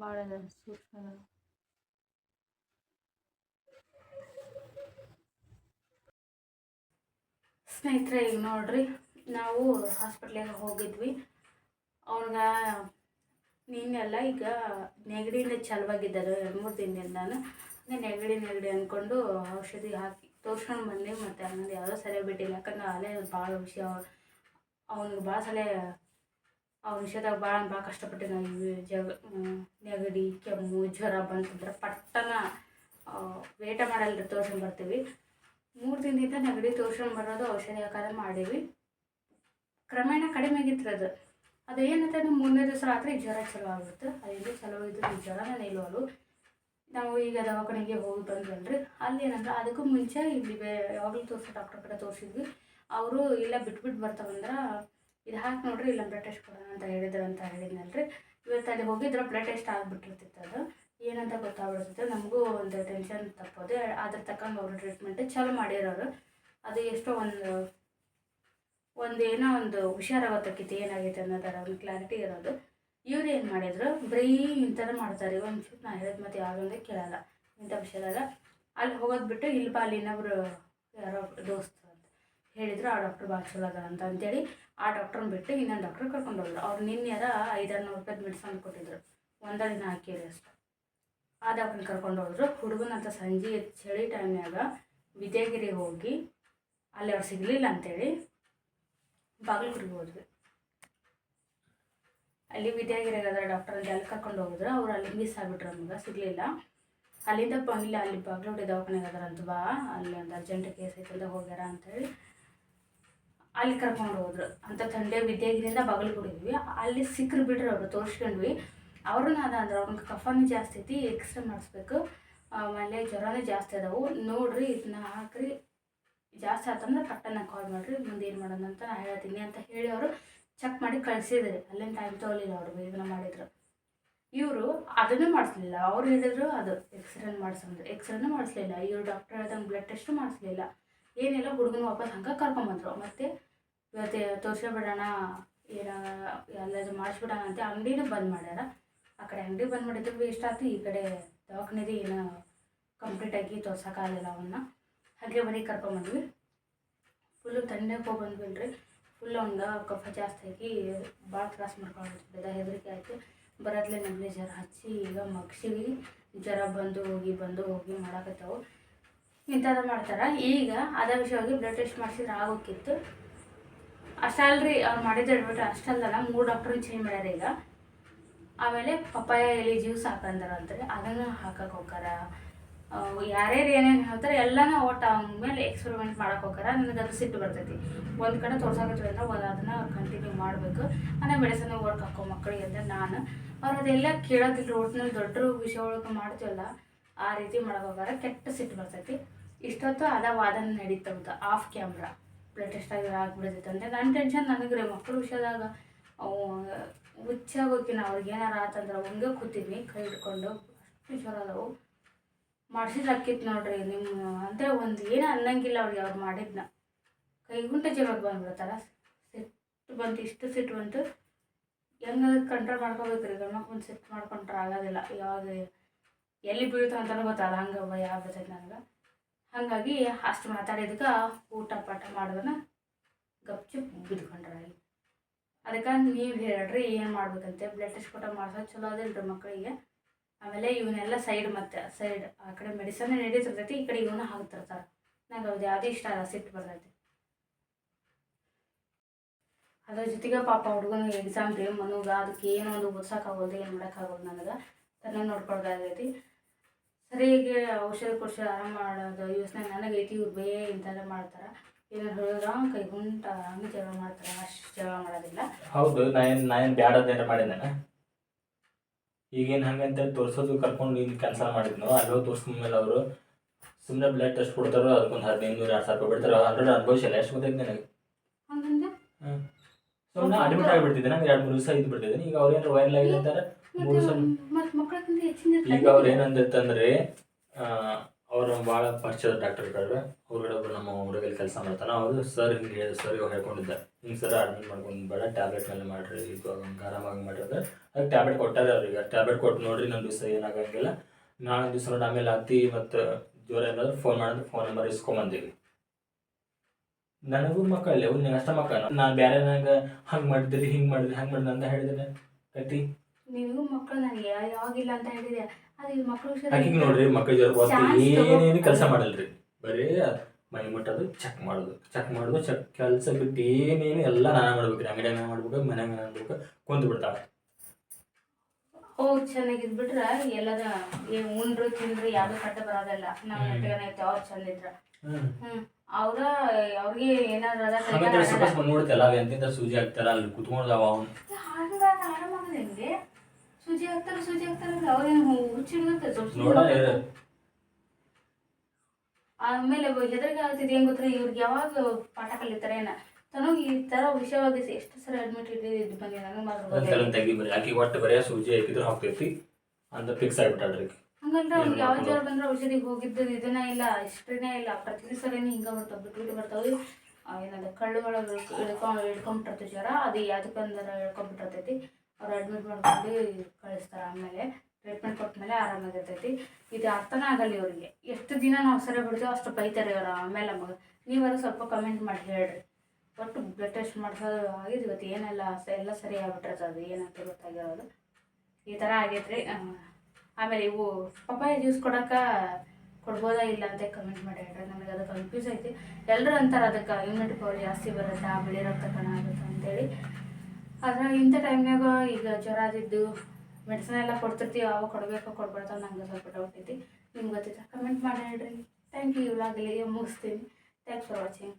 ಭಾಳ ಸೂಕ್ಷ್ಮ ಸ್ನೇಹಿತರೆ, ಈಗ ನೋಡ್ರಿ, ನಾವು ಹಾಸ್ಪಿಟ್ಲಿಗೆ ಹೋಗಿದ್ವಿ. ಅವ್ನಿಗೆ ನಿನ್ನೆಲ್ಲ ಈಗ ನೆಗಡಿಯಿಂದ ಚಾಲುವಾಗಿದ್ದಾರೆ ಎರಡು ಮೂರು ದಿನದಿಂದಾನು. ಅದೇ ನೆಗಡಿ ನೆಗಡಿ ಅಂದ್ಕೊಂಡು ಔಷಧಿ ಹಾಕಿ ತೋರ್ಸ್ಕೊಂಡು ಬಂದೆ ಮತ್ತು ಅನ್ನೊಂದು ಯಾವುದೋ ಸರಿಯಾಗಿ ಬಿಟ್ಟಿಲ್ಲ. ಯಾಕಂದ್ರೆ ಅಲ್ಲೇ ಭಾಳ ವಿಷಯ, ಅವ್ನಿಗೆ ಭಾಳ ಸಲ ಅವ್ನ ವಿಷಯದಾಗ ಭಾಳ ಭಾಳ ಕಷ್ಟಪಟ್ಟಿದ್ದ ಜಗ ನೆಗಡಿ, ಕೆಮ್ಮು, ಜ್ವರ ಬಂತಂದ್ರೆ ಪಟ್ಟನ ವೇಟ ಮಾಡಲ್ರಿ ತೋರ್ಸ್ಕೊಂಡು ಬರ್ತೀವಿ. ಮೂರು ದಿನದಿಂದ ನೆಗಡಿ ತೋರ್ಸ್ಕೊಂಡು ಬರೋದು ಔಷಧಿ ಹಾಕೋದು ಮಾಡೀವಿ. ಕ್ರಮೇಣ ಕಡಿಮೆ ಆಗಿತ್ತು ಅದು. ಅದು ಏನಂತ ಮೂರನೇ ದಿವಸ ರಾತ್ರಿ ಜ್ವರ ಚಲೋ ಆಗುತ್ತೆ. ಅದೇನು ಚಲೋ ಇದ್ದು ಜ್ವರನ ನಿಲ್ಲೋದು. ನಾವು ಈಗ ದವಾಖಾನೆಗೆ ಹೋಗಿ ಬಂದ್ವಲ್ರಿ ಅಲ್ಲಿ ಏನಂದ್ರೆ ಅದಕ್ಕೂ ಮುಂಚೆ ಇಲ್ಲಿ ಬೇ, ಯಾವಾಗಲೂ ತೋರಿಸೋ ಡಾಕ್ಟರ್ ಕಡೆ ತೋರಿಸಿದ್ವಿ. ಅವರು ಇಲ್ಲ ಬಿಟ್ಬಿಟ್ಟು ಬರ್ತಾವಂದ್ರೆ ಇದು ಹಾಕಿ ನೋಡ್ರಿ, ಇಲ್ಲ ಬ್ಲಡ್ ಟೆಸ್ಟ್ ಕೊಡೋಣ ಅಂತ ಹೇಳಿದ್ರು ಅಂತ ಹೇಳಿದ್ನಲ್ರಿ. ಇವತ್ತು ಅಲ್ಲಿ ಹೋಗಿದ್ರೆ ಬ್ಲಡ್ ಟೆಸ್ಟ್ ಆಗಿಬಿಟ್ಟಿರ್ತಿತ್ತು ಅದು. ಏನಂತ ಗೊತ್ತಾಗ್ಬಿಡ್ತಿತ್ತು. ನಮಗೂ ಒಂದು ಟೆನ್ಷನ್ ತಪ್ಪೋದೆ, ಅದ್ರ ತಕ್ಕಂಗೆ ಅವರು ಟ್ರೀಟ್ಮೆಂಟ್ ಚಲೋ ಮಾಡಿರೋರು. ಅದು ಎಷ್ಟೋ ಒಂದು ಒಂದು ಏನೋ ಒಂದು ಹುಷಾರಾಗತ್ತಕ್ಕಿತ್ತು ಏನಾಗೈತೆ ಅನ್ನೋದರ ಒಂದು ಕ್ಲಾರಿಟಿ ಇರೋದು. ಇವ್ರು ಏನು ಮಾಡಿದ್ರು? ಬರೀ ಇಂಥದ್ದು ಮಾಡ್ತಾರೆ, ಒಂದು ನಾ ಹೇಳಿದ ಮತ್ತೆ ಯಾವುದೊಂದೇ ಕೇಳಲ್ಲ. ಇಂಥ ವಿಷಯದಾಗ ಅಲ್ಲಿ. ಹೋಗೋದು ಬಿಟ್ಟು ಇಲ್ಲಿ ಬಾ ಅಲ್ಲಿ ಇನ್ನೊಬ್ರು ಯಾರೋ ದೋಸ್ತ ಅಂತ ಹೇಳಿದ್ರು, ಆ ಡಾಕ್ಟ್ರ್ ಭಾಳ ಚಲೋ ಅದ ಅಂತ ಅಂತೇಳಿ ಆ ಡಾಕ್ಟ್ರನ್ನ ಬಿಟ್ಟು ಇನ್ನೊಂದು ಡಾಕ್ಟ್ರ್ ಕರ್ಕೊಂಡು ಹೋದ್ರು. ಅವ್ರು ನಿನ್ನೆ ಅದ ಐದಾರು ನೂರು ರೂಪಾಯಿ ಮೆಡಿಸನ್ ಕೊಟ್ಟಿದ್ರು. ಒಂದ ದಿನ ಹಾಕಿರಿ ಅಷ್ಟು. ಆ ಡಾಕ್ಟ್ರನ್ನ ಕರ್ಕೊಂಡು ಹೋದ್ರು. ಹುಡುಗನಂತ ಸಂಜೆ ಚಳಿ ಟೈಮ್ನಾಗ ವಿದ್ಯಾಗಿರಿ ಹೋಗಿ, ಅಲ್ಲಿ ಅವ್ರು ಸಿಗಲಿಲ್ಲ ಅಂತೇಳಿ ಬಾಗಲಗುರಿಗೆ ಹೋದ್ವಿ. ಅಲ್ಲಿ ವಿದ್ಯಾಗಿರಿಗಾದ ಡಾಕ್ಟರ್ ಅಲ್ಲಿ ಅಲ್ಲಿ ಕರ್ಕೊಂಡು ಹೋಗಿದ್ರು. ಅವ್ರು ಅಲ್ಲಿ ಮಿಸ್ ಆಗಿಬಿಟ್ರು ನಮ್ಗೆ, ಸಿಗಲಿಲ್ಲ. ಅಲ್ಲಿಂದ ಬಂದಿಲ್ಲ ಅಲ್ಲಿ ಬಾಗಲಕೋಟೆ ದವಾಖಾನೆಗೆ ಅದಾರಂತ ಬಾ, ಅಲ್ಲಿ ಒಂದು ಅರ್ಜೆಂಟ್ ಕೇಸ್ ಐತಂದ ಅಂತ ಹೋಗ್ಯಾರ ಅಂತೇಳಿ ಅಲ್ಲಿ ಕರ್ಕೊಂಡು ಹೋದ್ರು. ಅಂತ ತಂದೆ ವಿದ್ಯಾಗಿರಿಯಿಂದ ಕೊಡಿದ್ವಿ ಅಲ್ಲಿ ಸಿಕ್ಕರು ಬಿಡ್ರಿ ಅವರು, ತೋರಿಸ್ಕೊಂಡ್ವಿ. ಅವ್ರನ್ನ ಅದ ಅಂದ್ರೆ ಅವ್ನಿಗೆ ಕಫಾನು ಜಾಸ್ತಿ ಐತಿ ಎಕ್ಸ್ರೇ ಮಾಡಿಸ್ಬೇಕು. ಆಮೇಲೆ ಜ್ವರನೂ ಜಾಸ್ತಿ ಅದಾವು. ನೋಡ್ರಿ, ಇದನ್ನ ಹಾಕ್ರಿ. ಜಾಸ್ತಿ ಆತಂದ್ರೆ ಪಟ್ಟನ ಕಾಲ್ ಮಾಡಿರಿ ಮುಂದೆ ಏನು ಮಾಡೋಣ ಅಂತ ನಾ ಹೇಳ್ತೀನಿ ಅಂತ ಹೇಳಿ ಅವರು ಚೆಕ್ ಮಾಡಿ ಕಳಿಸಿದ್ರಿ. ಅಲ್ಲೇನು ಟೈಮ್ ತೊಗೊಲಿಲ್ಲ ಅವರು ಬೇಗನೆ ಮಾಡಿದ್ರು. ಇವರು ಅದನ್ನೂ ಮಾಡಿಸ್ಲಿಲ್ಲ. ಅವ್ರು ಹೇಳಿದ್ರು ಅದು ಎಕ್ಸ್ರೇನ ಮಾಡಿಸಂದ್ರು ಎಕ್ಸ್ರೇನೂ ಮಾಡಿಸ್ಲಿಲ್ಲ. ಇವರು ಡಾಕ್ಟರ್ ಹೇಳ್ದಂಗೆ ಬ್ಲಡ್ ಟೆಸ್ಟು ಮಾಡಿಸ್ಲಿಲ್ಲ. ಏನಿಲ್ಲ ಹುಡುಗನ ವಾಪಸ್ ಹಂಗೆ ಕರ್ಕೊಂಬಂದ್ರು. ಮತ್ತು ಇವತ್ತು ತೋರಿಸ್ಬಿಡೋಣ ಏನ ಎಲ್ಲದು ಮಾಡಿಸ್ಬಿಡೋಣ ಅಂತ ಅಂಗಡಿನೂ ಬಂದ್ ಮಾಡ್ಯಾರ. ಆ ಕಡೆ ಅಂಗಡಿ ಬಂದ್ ಮಾಡಿದ್ರು ವೇಸ್ಟ್ ಆಯ್ತು ಈ ಕಡೆ ದವಾಖಾನೆದು ಏನು ಕಂಪ್ಲೀಟಾಗಿ ತೋರ್ಸೋಕ್ಕಾಗಲಿಲ್ಲ ಅವನ್ನ ಹಾಗೆ ಮನೆಗೆ ಕರ್ಕೊಂಬಂದ್ವಿ. ಫುಲ್ಲು ತಣ್ಣಗೆ ಹೋಗಿ ಬಂದ್ಬಿಲ್ರಿ ಫುಲ್ ಒಂದು ಕಫ ಜಾಸ್ತಿ ಆಗಿ ಭಾಳ ತ್ರಾಸ ಮಾಡ್ಕೊಂಡಿರ್ತದೆ ಹೆದರಿಕೆ ಆಯಿತು. ಬರೋದ್ಲೆ ನಮ್ಮನೆ ಜ್ವರ ಹಚ್ಚಿ, ಈಗ ಮಗ್ಸಿವಿ. ಜ್ವರ ಬಂದು ಹೋಗಿ ಬಂದು ಹೋಗಿ ಮಾಡಾಕತ್ತಾವು. ಇಂಥದ್ದು ಮಾಡ್ತಾರೆ. ಈಗ ಅದ ವಿಷಯವಾಗಿ ಬ್ಲಡ್ ಟೆಸ್ಟ್ ಮಾಡಿಸಿದ್ರೆ ಆಗೋಕ್ಕಿತ್ತು ಅಷ್ಟಲ್ರಿ ಅವ್ರು ಮಾಡಿದ್ದು ಹೇಳ್ಬಿಟ್ರೆ ಅಷ್ಟಲ್ಲ ಮೂರು ಡಾಕ್ಟ್ರನ್ನ ಚೇಂಜ್ ಮಾಡ್ಯಾರ ಈಗ. ಆಮೇಲೆ ಪಪ್ಪಾಯ ಎಲೆ ಜ್ಯೂಸ್ ಹಾಕಂದಾರಂತ್ರಿ ಅದನ್ನು ಹಾಕಕ್ಕೆ ಹೋಗಾರ ಯಾರ್ಯಾರು ಏನೇನು ಹೇಳ್ತಾರೆ ಎಲ್ಲನೂ ಒಟ್ಟು ಆಮೇಲೆ ಮೇಲೆ ಎಕ್ಸ್ಪೆರಿಮೆಂಟ್ ಮಾಡಕ್ಕೆ ನನಗೆ ಅದು ಸಿಟ್ಟು ಬರ್ತೈತಿ. ಒಂದು ಕಡೆ ತೋರ್ಸಾಕತ್ರಿ ಅಂದ್ರೆ ಒಂದು ಅದನ್ನು ಕಂಟಿನ್ಯೂ ಮಾಡಬೇಕು. ಅನ್ನ ಮೆಡಿಸನ್ ವರ್ಕ್ ಹಾಕೋ ಮಕ್ಕಳಿಗೆ ಅಂತ ನಾನು. ಅವ್ರು ಅದೆಲ್ಲ ಕೇಳೋದಿಲ್ಲ ಒಟ್ಟಿನಲ್ಲಿ ದೊಡ್ಡ ವಿಷಯ ಒಳಗೆ ಮಾಡ್ತೀವಲ್ಲ, ಆ ರೀತಿ ಮಾಡಕ್ಕೆ ಹೋಗಾರ ಕೆಟ್ಟ ಸಿಟ್ಟು ಬರ್ತೈತಿ. ಇಷ್ಟೊತ್ತು ಅದ ವಾದನ ನಡೀತಾವ ಆಫ್ ಕ್ಯಾಮ್ರಾ ಬ್ಲಡ್ ಟೆಸ್ಟ್ ಆಗಿ ಆಗಿಬಿಡ್ತೈತೆ ಅಂದರೆ ನನ್ನ ಟೆನ್ಷನ್ ನನಗೆ ರೀ ಮಕ್ಕಳ ವಿಷಯದಾಗ ಹುಚ್ಚಾಗೋಕಿನ ಅವ್ರಿಗೆ ಏನಾರ ಆತಂದ್ರೆ ಹಂಗೆ ಕೂತಿದ್ವಿ ಕೈ ಹಿಡ್ಕೊಂಡು. ಅಷ್ಟು ಮಾಡಿಸಿದ್ರೆ ಅಕ್ಕಿತ್ತು ನೋಡ್ರಿ ನಿಮ್ಮ ಅಂದರೆ ಒಂದು ಏನು ಅನ್ನಂಗಿಲ್ಲ ಅವ್ರಿಗೆ ಅವ್ರು ಮಾಡಿದ್ನ. ಕೈಗುಂಟ ಜೀವಕ್ಕೆ ಬಂದ್ಬಿಡ್ತಾರ. ಸಿಟ್ಟು ಬಂತು ಇಷ್ಟು ಸಿಟ್ಟು ಬಂತು ಹೆಂಗೆ ಕಂಟ್ರೋಲ್ ಮಾಡ್ಕೋಬೇಕ್ರಿ? ಗಮನಕ್ಕೆ ಒಂದು ಸಿಟ್ಟು ಮಾಡ್ಕೊಂಡ್ರೆ ಆಗೋದಿಲ್ಲ. ಯಾವಾಗ ಎಲ್ಲಿ ಬೀಳ್ತಾವ ಅಂತಲೂ ಗೊತ್ತಲ್ಲ ಹಂಗೆ ಭಯ ಆಗ್ಬಿಡ್ತೈತೆ ನನಗೆ? ಹಾಗಾಗಿ ಅಷ್ಟು ಮಾತಾಡಿದಕ್ಕೆ ಊಟ ಪಾಠ ಮಾಡೋದನ್ನ ಗಪ್ಚುಪ್ ಬಿದ್ಕೊಂಡ್ರೆ ಅಲ್ಲಿ ಅದಕ್ಕೆ ನೀವು ಹೇಳ್ರಿ ಏನು ಮಾಡ್ಬೇಕಂತೆ? ಬ್ಲಡ್ ಟೆಸ್ಟ್ ಕೊಟ್ಟ ಮಾಡ್ಸೋದು ಚಲೋ ಅದಿಲ್ಲ ಮಕ್ಕಳಿಗೆ ಆಮೇಲೆ ಇವನ್ನೆಲ್ಲ ಸೈಡ್ ಮತ್ತೆ ಸೈಡ್ ಆ ಕಡೆ ಮೆಡಿಸನ್ ನಡೀತಿರ್ತೈತಿ ಈ ಕಡೆ ಇವನ್ನ ಹಾಕ್ತಿರ್ತಾರೆ ನಂಗೆ ಅದು ಯಾವುದೇ ಇಷ್ಟ ಸಿಟ್ಟು ಬರ್ತೈತಿ. ಅದ್ರ ಜೊತೆಗೆ ಪಾಪ ಹುಡುಗನ ಎಕ್ಸಾಮ್ ರೀ ಮನುಗ, ಅದಕ್ಕೆ ಏನೋ ಒಂದು ಓದ್ಸೋಕ್ಕಾಗೋದು, ಏನು ಮಾಡೋಕ್ಕಾಗೋದು ನನಗೆ. ತನ್ನ ನೋಡ್ಕೊಳ್ಬೇಕಾಗೈತಿ. ಸರಿಗೆ ಔಷಧ ಕೊಡಿಸಿ ಆರಾಮ ಮಾಡೋದು, ಯೋಚನೆ ನನಗೈತಿ ಇವ್ರು ಬೇ ಇಂಥೆಲ್ಲ ಮಾಡ್ತಾರೆ. ಏನಾರು ಹೇಳಿದ್ರ ಕೈ ಗುಂಟ ಹಂಗೆ ಜಗಳ ಮಾಡ್ತಾರೆ, ಅಷ್ಟು ಜಗಳ ಮಾಡೋದಿಲ್ಲ. ಹೌದು ನಾನು ನಾನು ಬ್ಯಾಡದೇನು ಮಾಡಿದ್ದೇನೆ ಈಗೇನು ಅಂತ ತೋರಿಸೋದು ಕರ್ಕೊಂಡು ಇಲ್ಲಿ ಕ್ಯಾನ್ಸಲ್ ಮಾಡಿದ್ನು ಅಲ್ಲೋ ತೋರಿಸ್ಕೊಂಡ್ಮೇಲೆ ಅವರು ಸುಮ್ಮನೆ ಬ್ಲಡ್ ಟೆಸ್ಟ್ ಕೊಡ್ತಾರೋ ಅದಕ್ಕೊಂದು ಹದಿನೈದು ನೂರು ಎರಡು ಸಾವಿರ ರೂಪಾಯಿ ಬಿಡ್ತಾರೆ ಹಂಡ್ರೆಡ್ ಅನುಭವಿಸಿಲ್ಲ ಎಷ್ಟು ಗೊತ್ತಾಯ್ತು ನನಗೆ? ಸುಮ್ಮನೆ ಅಡ್ಮಿಟ್ ಆಗಿಬಿಡ್ತಿದ್ದೆ ನಂಗೆ ಎರಡು ಮೂರು ದಿವಸ ಇದ್ದು ಬಿಡ್ತಿದ್ದೀನಿ ಈಗ ಅವ್ರು ಏನಾರು ವೈರಲ್ ಆಗಿದೆ ಅಂತಾರೆ ಮೂರು ಹೆಚ್ಚಿನ ಈಗ ಅವ್ರು ಏನಂದಿರ್ತಂದ್ರೆ ಅವ್ರು ಭಾಳ ಡಾಕ್ಟರ್ ಇದ್ದಾರೆ ಹೊರಗಡೆ ಒಬ್ಬರು ನಮ್ಮ ಹುಡುಗಲ್ಲಿ ಕೆಲಸ ಮಾಡ್ತಾನೆ. ಅವರು ಸರ್ ಹಿಂಗೆ ಹೇಳಿದ ಸರ್ ಇವಾಗ ಹೇಳ್ಕೊಂಡಿದ್ದೆ ಹಿಂಗೆ ಸರ್ ಅಡ್ಮಿಟ್ ಮಾಡ್ಕೊಂಡು ಬೇಡ ಟ್ಯಾಬ್ಲೆಟ್ ಮೇಲೆ ಮಾಡಿರಿ, ಇದು ಹಂಗೆ ಆರಾಮಾಗಿ ಮಾಡಿದ್ರೆ ಅದಕ್ಕೆ ಟ್ಯಾಬ್ಲೆಟ್ ಕೊಟ್ಟಾರೆ ಅವ್ರಿಗೆ ಟ್ಯಾಬ್ಲೆಟ್ ಕೊಟ್ಟು ನೋಡಿರಿ ನಮ್ಮ ದಿವಸ ಏನಾಗಂಗಿಲ್ಲ. ನಾಳೆ ದಿವಸ ನೋಡಿ, ಆಮೇಲೆ ಅತಿ ಮತ್ತು ಜ್ವರ ಏನಾದ್ರು ಫೋನ್ ಮಾಡಿದ್ರೆ ಫೋನ್ ನಂಬರ್ ಇಸ್ಕೊಂಬಂದೀವಿ. ನನಗೂ ಮಕ್ಕಳಲ್ಲಿ ನಿನ್ನ ಅಷ್ಟ ಮಕ್ಕಳ. ನಾನು ಬೇರೆ ನಂಗೆ ಹಂಗೆ ಮಾಡಿದ್ರಿ, ಹಿಂಗೆ ಮಾಡಿದ್ರಿ, ಹಂಗೆ ಮಾಡಿದ್ರಿ ಅಂತ ಹೇಳಿದ್ರೆ ಕತಿ ನಿನಗೂ ಮಕ್ಕಳು ನನಗೆ ಯಾವಾಗಿಲ್ಲ ಅಂತ ಹೇಳಿದೆ. ಅದು ಈ ಮಕ್ಕಳು ಆಕಿಗೆ ನೋಡ್ರಿ ಮಕ್ಕಳ Chance ಏನೇನು ಕೆಲಸ ಮಾಡಲ್ರಿ. ಬರೀ ಮೈ ಮುಟ್ಟೋದು ಚೆಕ್ ಮಾಡೋದು ಚೆಕ್ ಮಾಡೋದು ಚೆಕ್ ಕೆಲಸ ಬಿಟ್ಟು ಏನೇನು ಎಲ್ಲ ಮಾಡ್ಬೇಕು ರೀ. ಅಂಗಡಿಯಾಗ ಮಾಡ್ಬೇಕು ಮನೆ ಮಾಡ್ಬೇಕು ಕುಂತು ಬಿಡ್ತಾಳೆ ಓ ಚೆನ್ನಾಗಿದ್ಬಿಟ್ರ ಎಲ್ಲದ ಏ ಉಂಡ್ರು ತಿಂದ್ರು ಯಾವ್ದು ಕಟ್ಟ ಬರೋದಲ್ಲ. ನಾವು. ನೆಟ್ಟಗನೈತೆ ಅವ್ರು ಚಂದ ಇದ್ರ. ಹ್ಮ್. ಅವ್ರ ಅವ್ರಿಗೆ ಏನಾದ್ರು ಅದ ಸ್ವಲ್ಪ ಸ್ವಲ್ಪ ನೋಡ್ತಲ್ಲ ಎಂತಿಂತ ಸೂಜಿ ಆಗ್ತಾರ ಅಲ್ಲಿ ಕುತ್ಕೊಂಡಾವ ಅವ್ನು. ಹಂಗಾಗ ಆರಾಮಾಗದ ಹೆಂಗೆ? ಸೂಜಿ ಹಾಕ್ತಾರ ಸೂಜಿ ಹಾಕ್ತಾರ ಅವ್ರೇನು ನೋಡಲ್ಲ ಇರು. ಆಮೇಲೆ ಹೆದರಿಗೆ ಆಗ್ತಿದೆ ಹೆಂಗ್ ಗೊತ್ತಾ? ಇವ್ರಿಗೆ ಯಾವಾಗ ಪಾಠ ಕಲಿತಾರೆ ಏನ? ತನಗೆ ಈ ತರ ವಿಷಯವಾಗಿ ಎಷ್ಟು ಸರ ಅಡ್ಮಿಟ್ ಇದ್ದು ಬಂದಿ ನನಗೆ ಮಾತ್ರ ಗೊತ್ತಿಲ್ಲ. ತೆಗಿ ಬರೀ ಆಕಿ ಒಟ್ಟು ಬರೀ ಸೂಜಿ ಹಾಕಿದ್ರೆ ಹೋಗ್ತೈತಿ ಅಂತ ಫಿಕ್ಸ್ ಆಗ್ಬಿಟ್ಟಾಳ್ರಿ. ಹಂಗಂದ್ರೆ ಅವ್ರಿಗೆ ಏನ್ ಯಾವ ಜ್ವರ ಬಂದ್ರೆ ಔಷಧಿಗೆ ಹೋಗಿದ್ದು ಇದನ್ನ ಇಲ್ಲ ಹಿಸ್ಟ್ರಿನೇ ಇಲ್ಲ. ಪ್ರತಿ ಸಲನೇ ಹಿಂಗ ಬರ್ತಾವ ಬಿಟ್ಟು ಬಿಟ್ಟು ಬರ್ತಾವೆ. ಏನದ ಕಳ್ಳುಗಳು ಇಳ್ಕೊಂಡ್ ಹಿಡ್ಕೊಂಬಿಟ್ಟಿರ್ತೈತಿ ಜ್ವರ ಅದು ಯಾವ್ದಕ್ಕಂದ್ರೆ ಹಿಡ್ಕೊಂಬಿಟ್ಟಿರ್ತೈತಿ ಅವ್ರು ಅಡ್ಮಿಟ್ ಮಾಡ್ಕೊಂಡು ಕಳಿಸ್ತಾರೆ ಆಮೇಲೆ ಟ್ರೀಟ್ಮೆಂಟ್ ಕೊಟ್ಟಮೇಲೆ ಆರಾಮಾಗಿರ್ತೈತಿ. ಇದು ಅರ್ಥನೇ ಆಗಲ್ಲ ಇವರಿಗೆ. ಎಷ್ಟು ದಿನ ನಾವು ಸರಿ ಬಿಡ್ತೀವೋ ಅಷ್ಟು ಬೈತಾರೆ ಇವರು. ಆಮೇಲೆ ನಮಗೆ ನೀವಾರು ಸ್ವಲ್ಪ ಕಮೆಂಟ್ ಮಾಡಿ ಹೇಳ್ರಿ. ಒಟ್ಟು ಬ್ಲಡ್ ಟೆಸ್ಟ್ ಮಾಡ್ಸೋದು ಆಗಿದ್ದು ಇವತ್ತು ಏನೆಲ್ಲ ಎಲ್ಲ ಸರಿ ಆಗ್ಬಿಟ್ಟಿರ್ತದೆ ಅದು ಏನಂತ ಗೊತ್ತಾಗಿರೋದು ಈ ಥರ ಆಗೈತ್ರಿ. ಆಮೇಲೆ ಇವು ಪಪ್ಪಾಯ ಜ್ಯೂಸ್ ಕೊಡೋಕೆ ಕೊಡ್ಬೋದಾ ಇಲ್ಲ ಅಂತ ಕಮೆಂಟ್ ಮಾಡಿ ಹೇಳ್ರಿ. ನಮಗೆ ಅದು ಕನ್ಫ್ಯೂಸ್ ಐತಿ. ಎಲ್ಲರೂ ಅಂತಾರೆ ಅದಕ್ಕೆ ಇಮ್ಯುನಿಟಿ ಪವರ್ ಜಾಸ್ತಿ ಬರುತ್ತಾ, ಬಿಳಿ ರಕ್ತ ಕಣ ಆಗುತ್ತೆ ಅಂತೇಳಿ. ಆದ್ರೆ ಇಂಥ ಟೈಮ್ನಾಗ ಈಗ ಜ್ವರ ಆದಿದ್ದು ಮೆಡಿಸಿನ್ ಎಲ್ಲ ಕೊಡ್ತಿರ್ತೀವಿ, ಅವಾಗ ಕೊಡಬೇಕು, ಕೊಡ್ಬಾರ್ದು ನಂಗೆ ಸ್ವಲ್ಪ ಡೌಟ್ ಐತಿ. ನಿಮ್ಗೆ ಗೊತ್ತೈತೆ? ಕಮೆಂಟ್ ಮಾಡಿ ಹೇಳ್ರಿ. ಥ್ಯಾಂಕ್ ಯು ಇವಾಗಲೇ ಮುಗಿಸ್ತೀನಿ. Thanks for watching